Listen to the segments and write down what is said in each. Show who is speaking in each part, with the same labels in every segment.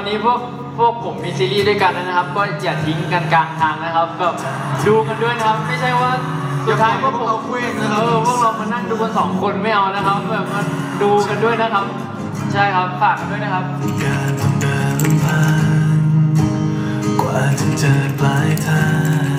Speaker 1: อนนี้พวกพวกผมมีซีรีส์ด้วยกันนะครับ ก็อย่าทิ้งกันกลางทางนะครับแบบดูกันด้วยนะครับ ไม่ใช่ว่าสุดท้ายพวกผม
Speaker 2: เราเคว้งนะค
Speaker 1: เอ
Speaker 2: รับ
Speaker 1: อพวกเรามานั่งดูกันสองคนไม่เอานะครับแบบมาดูกันด้วยนะครับ ใช่ครับฝากกันด้วยนะครับ
Speaker 3: การต้องเดินลำพังกว่าจะเจอปลายทาง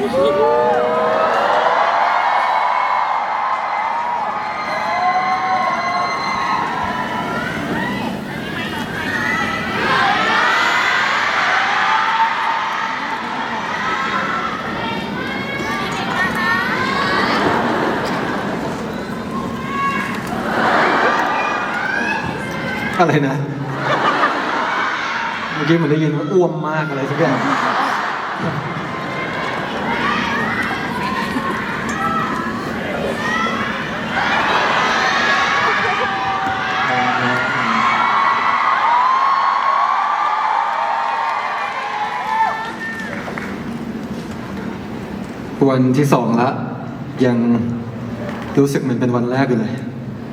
Speaker 3: อะไรนะ
Speaker 4: เมื่อ
Speaker 3: กี้
Speaker 4: เห
Speaker 2: มือนได้ยินว่าอ้วมมากอะไรสักอย่าง วันที่สองละยังรู้สึกเหมือนเป็นวันแรกอยู่เลย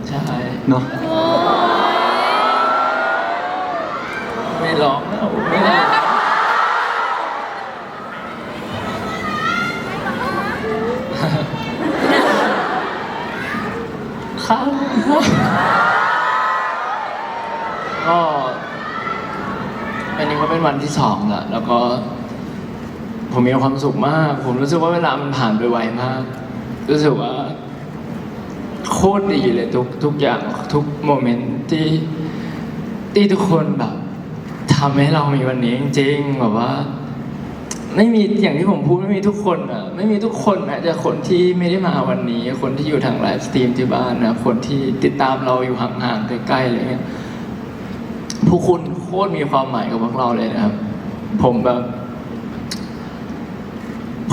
Speaker 1: ใช่
Speaker 2: เนาะ
Speaker 1: ไม่ร้องแล้วไม่ร้องครับก็อันนี้ก็เป็นวันที่สองละแล้วก็ ผ มีความสุขมาก ผมรู้สึกว่าเวลามันผ่านไปไวมาก รู้สึกว่า โคตรดีเลยทุกทุกอย่างทุกโมเมนต์ที่ที่ทุกคนแบบทำให้เรามีวันนี้จริงๆแบบว่า ไม่มีอย่างที่ผมพูดไม่มีทุกคนอะไม่มีทุกคนแม้แต่คนที่ไม่ได้มาวันนี้ คนที่อยู่ทางไลฟ์สตรีมที่บ้านนะคนที่ติดตามเราอยู่ห่างๆใกล้ๆอะไรเงี้ยพวกคุณโคตรมีความหมายกับพวกเราเลยนะครับ ผมแบบ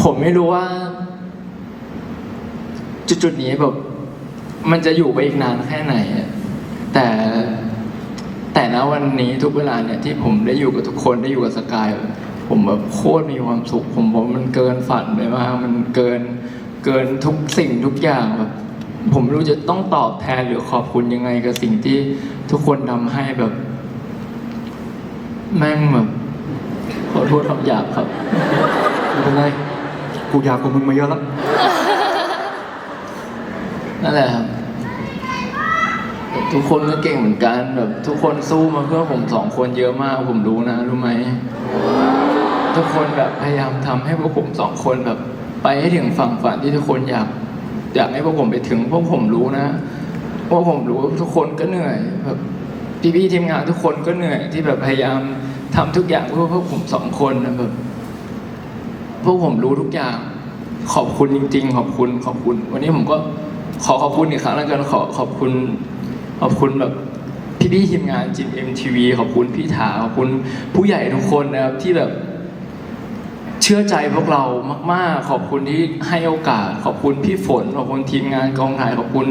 Speaker 1: ผมไม่รู้ว่า จุดๆนี้แบบ มันจะอยู่ไปอีกนานแค่ไหนแต่แต่ณวันนี้ทุกเวลาเนี่ยที่ผมได้อยู่กับทุกคนได้อยู่กับสกายผมแบบโคตรมีความสุข ผมบอกว่ามันเกินฝันไปมากมันเกินเกินทุกสิ่งทุกอย่างแบบผมรู้จะต้องตอบแทนหรือขอบคุณยังไงกับสิ่งที่ทุกคนทำให้แบบ แม่งแบบขอโทษคำหยาบครับ
Speaker 2: ไม่เป็นไร กูอยากกว่ามึงมาเยอะแล้ว
Speaker 1: นั่นแหละครับทุกคนก็เก่งเหมือนกันแบบทุกคนสู้มาเพื่อผมสองคนเยอะมากผมรู้นะรู้ไหมทุกคนแบบพยายามทำให้พวกผมสองคนแบบ ไปให้ถึงฝั่งฝันที่ทุกคนอยากอยากให้พวกผมไปถึงพวกผมรู้นะพวกผมรู้ว่าทุกคนก็เหนื่อยแบบพี่ๆทีมงานทุกคนก็เหนื่อยที่แบบพยายามทำทุกอย่างเพื่อพวกผมสองคนนะแบบ พวกผมรู้ทุกอย่างขอบคุณจริง ๆ ขอบคุณขอบคุณ วันนี้ผมก็ขอขอบคุณอีกครั้งแล้วกันขอขอบคุณ ขอบคุณแบบพี่ๆทีมงานจิมเอ็มทีวีขอบคุณพี่ถาขอบคุณผู้ใหญ่ทุกคนนะครับที่แบบ เชื่อใจพวกเรามาก ๆ ขอบคุณที่ให้โอกาส ขอบคุณพี่ฝน ขอบคุณทีมงานกองถ่ายขอบคุณ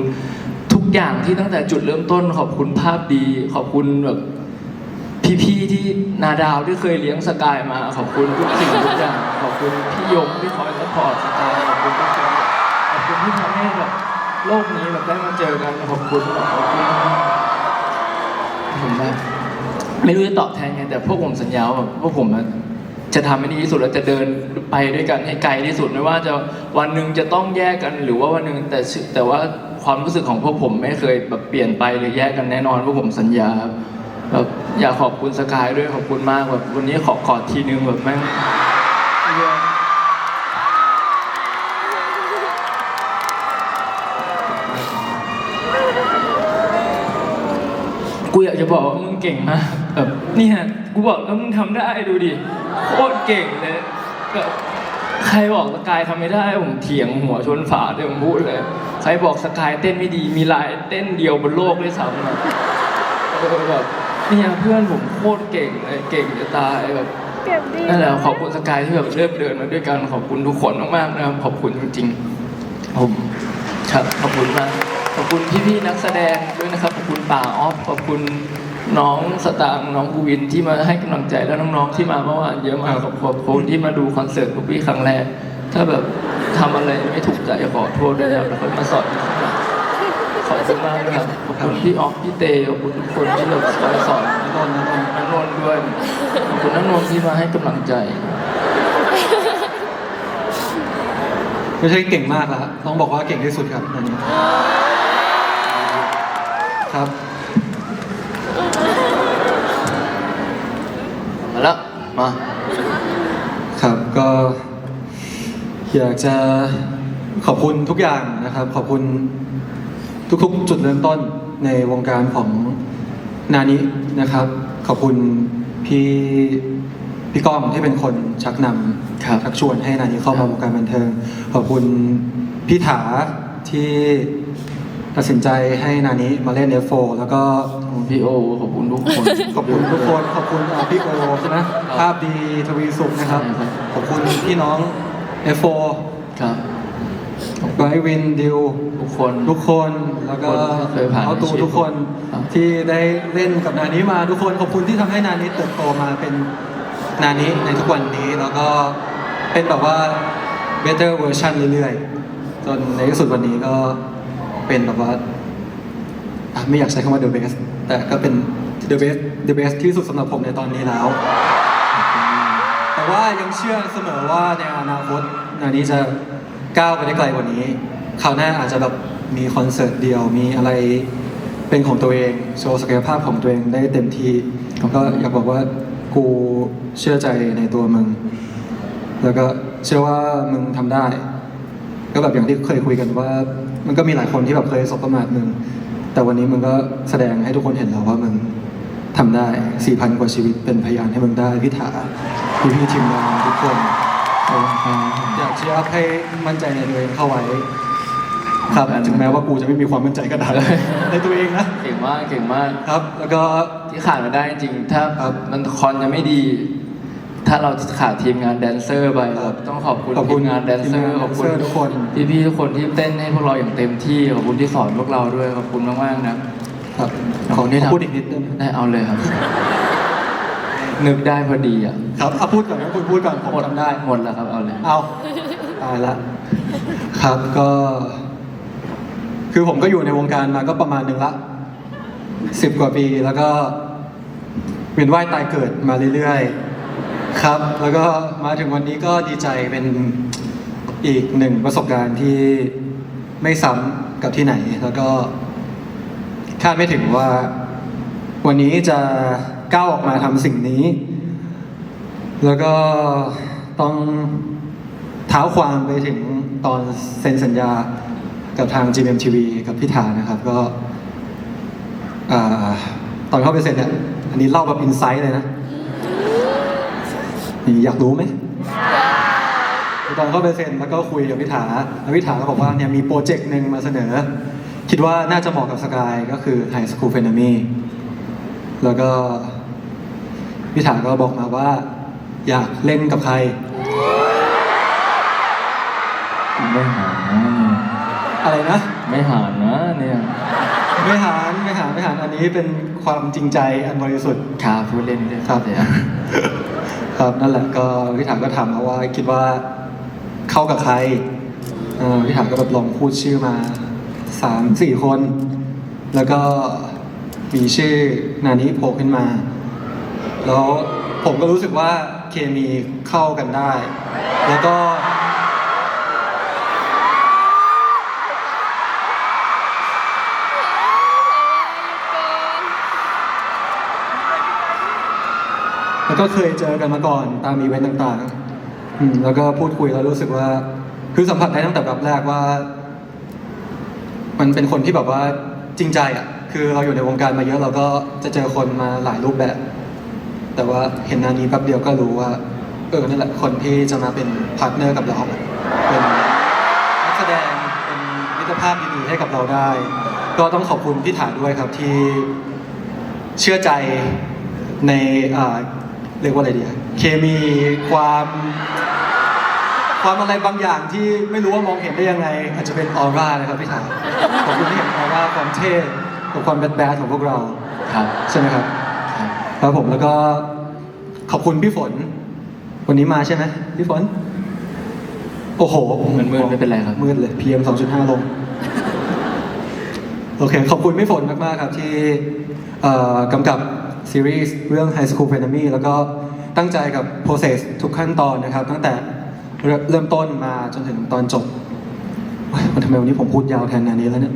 Speaker 1: ทุกอย่างที่ตั้งแต่จุดเริ่มต้น ขอบคุณภาพดี ขอบคุณแบบ พี่ๆที่นาดาวที่เคยเลี้ยงสกายมา ขอบคุณทุกสิ่งทุกอย่างขอบคุณพี่ยงที่คอยสปอร์ตสกายขอบคุณทุกคนขอบคุณที่ทำให้แบบโลกนี้แบบได้มาเจอกันขอบคุณขอบคุณผมแบบไม่รู้จะตอบแทนไงแต่พวกผมสัญญาว่าแบพวกผมจะทำให้ดีที่สุดแล้วจะเดินไปด้วยกันให้ไกลที่สุดไม่ว่าจะวันหนึ่งจะต้องแยกกันหรือว่าวันหนึ่งแต่แต่ว่าความรู้สึกของพวกผมไม่เคยแบบเปลี่ยนไปหรือแยกกันแน่นอนพวกผมสัญญาครับ แบบอยากขอบคุณสกายด้วยขอบคุณมากแบบวันนี้ขอกอดทีนึงแบบแม่งกูอยากจะบอกว่ามึงเก่งมากแบบเนี่ยกูบอกแล้วมึงทำได้ดูดิโคตรเก่งเลยแบบใครบอกสกายทำไม่ได้ผมเถียงหัวชนฝาเลยผมพูดเลย ใครบอกสกายเต้นไม่ดีมีลายเต้นเดียวบนโลกด้วยซ้ำแบบ เนี่ยเพื่อนผมโคตรเก่งเลยเก่งจะตายแบบ
Speaker 5: เก็บดี
Speaker 1: นั่นแหละขอบคุณสกายที่แบบเริ่มเดินมาด้วยกันขอบคุณทุกคนมากๆนะครับขอบคุณจริงๆผมครับขอบคุณมากขอบคุณพี่ๆนักแสดงด้วยนะครับขอบคุณป่าออฟขอบคุณน้องสตางค์น้องบูวินที่มาให้กำลังใจและน้องๆที่มาเมื่อวานเยอะมากขอบขอบคุณที่มาดูคอนเสิร์ตพวกพี่ครั้งแรกถ้าแบบทำอะไรไม่ถูกใจขอโทษด้วยนะครับแล้วก็มาสอนอีกครั้งหลัง ขอบคุณมากนะครับขอบคุณพี่ออฟพี่เตขอบคุณทุกคนที่แบบคอยสอน
Speaker 2: นนท์นนท์
Speaker 1: นันนนท์ด้วยขอบคุณนันนนท์ที่มาให้กำลังใจ
Speaker 2: ไม่ใช่เก่งมากแล้วต้องบอกว่าเก่งที่สุดครับอันนี้ครับ
Speaker 1: มาแล้วมา
Speaker 2: ครับก็อยากจะขอบคุณทุกอย่างนะครับ ขอบคุณ ทุกๆ จุดเริ่มต้นในวงการของนานี้นะครับ ขอบคุณพี่พี่ก้องที่เป็นคนชักนำ
Speaker 1: ครับ
Speaker 2: ชักชวนให้นานี้เข้ามาวงการบันเทิง ขอบคุณพี่ถาที่ตัดสินใจให้นานี้มาเล่น F4 แล้วก็
Speaker 1: พี่โอขอบคุณทุกคน
Speaker 2: ขอบคุณทุกคนขอบคุณอ่าพี่โอใช่ไหมภาพดีทวีสุขนะครับ
Speaker 1: ใช่ครับ
Speaker 2: ขอบคุณพี่น้อง F4
Speaker 1: ครับ
Speaker 2: ไบรท์วินดิว
Speaker 1: ทุกคน
Speaker 2: ทุกคนแล้วก็
Speaker 1: ทุกคนที่เคยผ่าน
Speaker 2: เอาตู
Speaker 1: ในชีวิต
Speaker 2: ทุกคน
Speaker 1: ครับ
Speaker 2: ที่ได้เล่นกับนานี้มาทุกคนขอบคุณที่ทำให้นานี้เติบโตมาเป็นนานี้ในทุกวันนี้แล้วก็เป็นแบบว่า better version เรื่อยๆ จนในที่สุดวันนี้ก็เป็นแบบว่าอะไม่อยากใช้คำว่า the best แต่ก็เป็น the best the best ที่สุดสำหรับผมในตอนนี้แล้ว แต่ว่ายังเชื่อเสมอว่าในอนาคตนานี้จะ ก้าวไปได้ไกลกว่านี้คราวหน้าอาจจะแบบมีคอนเสิร์ตเดียวมีอะไรเป็นของตัวเองโชว์ศักยภาพของตัวเองได้เต็มที่ก็อยากบอกว่ากูเชื่อใจในตัวมึง แล้วก็เชื่อว่ามึงทำได้ ก็แบบอย่างที่เคยคุยกันว่า มันก็มีหลายคนที่แบบเคยสบประมาทมึง แต่วันนี้มึงก็แสดงให้ทุกคนเห็นแล้วว่ามึงทำได้4,000กว่าชีวิตเป็นพยานให้มึงได้พิธาพี่พี่ทีมงานทุกคนขอยาก เชียร์อัพให้มั่นใจในตัวเองเข้าไว้ ครับถึงแม้ว่ากูจะไม่มีความมั่นใจก็ตามในตัวเองนะ
Speaker 1: เก่งมากเก่งมาก
Speaker 2: ครับ แล้วก็
Speaker 1: ที่ขาดไม่ได้จริงๆถ้า
Speaker 2: ครับ
Speaker 1: มันคอนยังไม่ดี ถ้าเราขาดทีมงานแดนเซอร์ไป
Speaker 2: ครับ
Speaker 1: ต้องขอบคุณ
Speaker 2: ขอบคุ
Speaker 1: ที
Speaker 2: ณ
Speaker 1: มงานแดนเซอร์
Speaker 2: ทีมงาน
Speaker 1: ขอบคุณ
Speaker 2: แดนเซอร์ทุกคน
Speaker 1: พี่ๆทุกคนที่เต้นให้พวกเราอย่างเต็มที่ขอบคุณที่สอนพวกเราด้วยขอบคุณมากๆนะ
Speaker 2: ครับ
Speaker 1: ข
Speaker 2: ข
Speaker 1: อ
Speaker 2: อบ
Speaker 1: คุณที่ทำ
Speaker 2: พูดอีกนิดได้ไหม
Speaker 1: ได้เอาเลยครับนึกได้พอดีอะ
Speaker 2: ครับเอาพูดก่อนนะคุณพูดก่อนผมจำได้
Speaker 1: หมดแล้วครับ เอาเลย
Speaker 2: เอา ตายละ ครับก็ คือผมก็อยู่ในวงการมาก็ประมาณหนึ่งละสิบกว่าปีแล้วก็เวียนว่ายตายเกิดมาเรื่อยๆ ครับ แล้วก็มาถึงวันนี้ก็ดีใจเป็นอีกหนึ่งประสบการณ์ที่ไม่ซ้ำกับที่ไหน แล้วก็คาดไม่ถึงว่า วันนี้จะก้าวออกมาทำสิ่งนี้ แล้วก็ต้อง เท้าความไปถึงตอนเซ็นสัญญากับทาง GMMTV กับพิธานะครับ ก็อ่าตอนเข้าไปเซ็นเนี่ยอันนี้เล่าแบบอินไซต์เลยนะนี่อยากรู้ไหมตอนเข้าไปเซ็นแล้วก็คุยกับพิธาแล้วพิธาก็บอกว่าเนี่ยมีโปรเจกต์หนึ่งมาเสนอ คิดว่าน่าจะเหมาะกับสกายก็คือ High School f e n o m y แล้วก็พิธาก็บอกมาว่า อยากเล่นกับใคร
Speaker 1: ไม่หานนะเนี่ย
Speaker 2: อะไรนะ
Speaker 1: ไม่หานนะเนี่ย
Speaker 2: ไม่หารไม่หารไม่หารอันนี้เป็นความจริงใจอันบริสุทธิ์
Speaker 1: ครับพูดเล่นด้วย
Speaker 2: ครับ
Speaker 1: เดี๋ยว
Speaker 2: ครับนั่นแหละก็พี่ถามก็ถามมาว่าคิดว่าเข้ากับใครเอ่อพี่ถามก็แบบลองพูดชื่อมาสามสี่คน แล้วก็มีชื่อนานี้โผล่ขึ้นมา แล้วผมก็รู้สึกว่าเคมีเข้ากันได้ แล้วก็ ก็เคยเจอกันมาก่อนตามอีเวนต์ต่างๆอืมแล้วก็พูดคุยแล้วรู้สึกว่า คือสัมผัสได้ตั้งแต่แบบแรกว่า มันเป็นคนที่แบบว่าจริงใจอะ คือเราอยู่ในวงการมาเยอะเราก็จะเจอคนมาหลายรูปแบบ แต่ว่าเห็นนานี้แป๊บเดียวก็รู้ว่า เออนั่นแหละคนที่จะมาเป็นพาร์ทเนอร์กับเรา เป็นนักแสดงเป็นมิตรภาพดีๆให้กับเราได้ ก็ต้องขอบคุณพี่ถาด้วยครับที่เชื่อใจใน เรียกว่าอะไรดีอะเคมีความ ความอะไรบางอย่างที่ไม่รู้ว่ามองเห็นได้ยังไง อาจจะเป็นออร่านะครับพี่ถาขอบคุณที่เห็นออร่าความเท่กับความแบดแบดของพวกเรา
Speaker 1: ครับ
Speaker 2: ใช่ไหมครับ
Speaker 1: ครับ
Speaker 2: ครับผมแล้วก็ขอบคุณพี่ฝน วันนี้มาใช่ไหมพี่ฝน โอ้โห
Speaker 1: มันมืดไม่เป็นไรครับ
Speaker 2: มืดเลย PM 2.5ลงโอเคขอบคุณพี่ฝนมากๆครับที่เอ่อกำกับ ซีรีส์เรื่อง High School f r e n e m y แล้วก็ตั้งใจกับ process ทุกขั้นตอนนะครับ ตั้งแต่เริ่มต้นมาจนถึงตอนจบมันทำไมวันนี้ผมพูดยาวแทนนานี้แล้วเนี่ย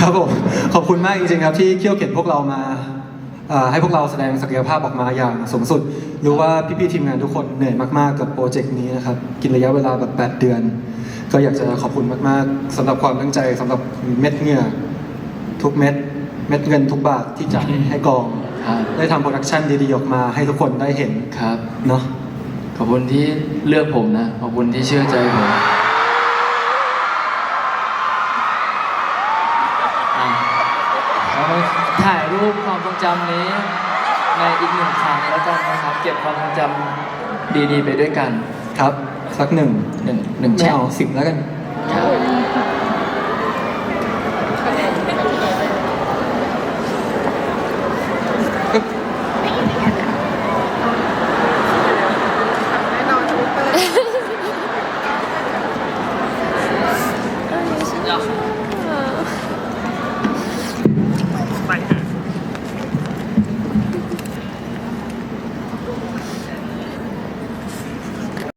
Speaker 2: ครับผมขอบคุณมากจริงๆครับที่เคี่ยวเข็นพวกเรามาให้พวกเราแสดงศักยภาพออกมาอย่างสูงสุด รู้ว่าพี่ๆทีมงานทุกคนเหนื่อยมากๆกับโปรเจกต์นี้นะครับ กินระยะเวลาแบบ 8 เดือน ก็อยากจะขอบคุณมากๆสำหรับความตั้งใจสำหรับเม็ดเงื่อทุกเม็ด เม็ดเงินทุกบาทที่จ่ายให้กอง
Speaker 1: ครับ
Speaker 2: ได้ทำโปรดักชันดีๆออกมาให้ทุกคนได้เห็น
Speaker 1: ครับ
Speaker 2: เนาะ
Speaker 1: ขอบคุณที่เลือกผมนะ ขอบคุณที่เชื่อใจผม อะเรามาถ่ายรูปความทรงจำนี้ ในอีกหนึ่งครั้งแล้วกันนะครับ เก็บความทรงจำดีๆ ไปด้วยกัน
Speaker 2: ครับ สักหนึ่ง
Speaker 1: หนึ่งหนึ่ง
Speaker 2: ไม่
Speaker 1: แชท
Speaker 2: เอาสิบแล้วกัน
Speaker 1: ครับ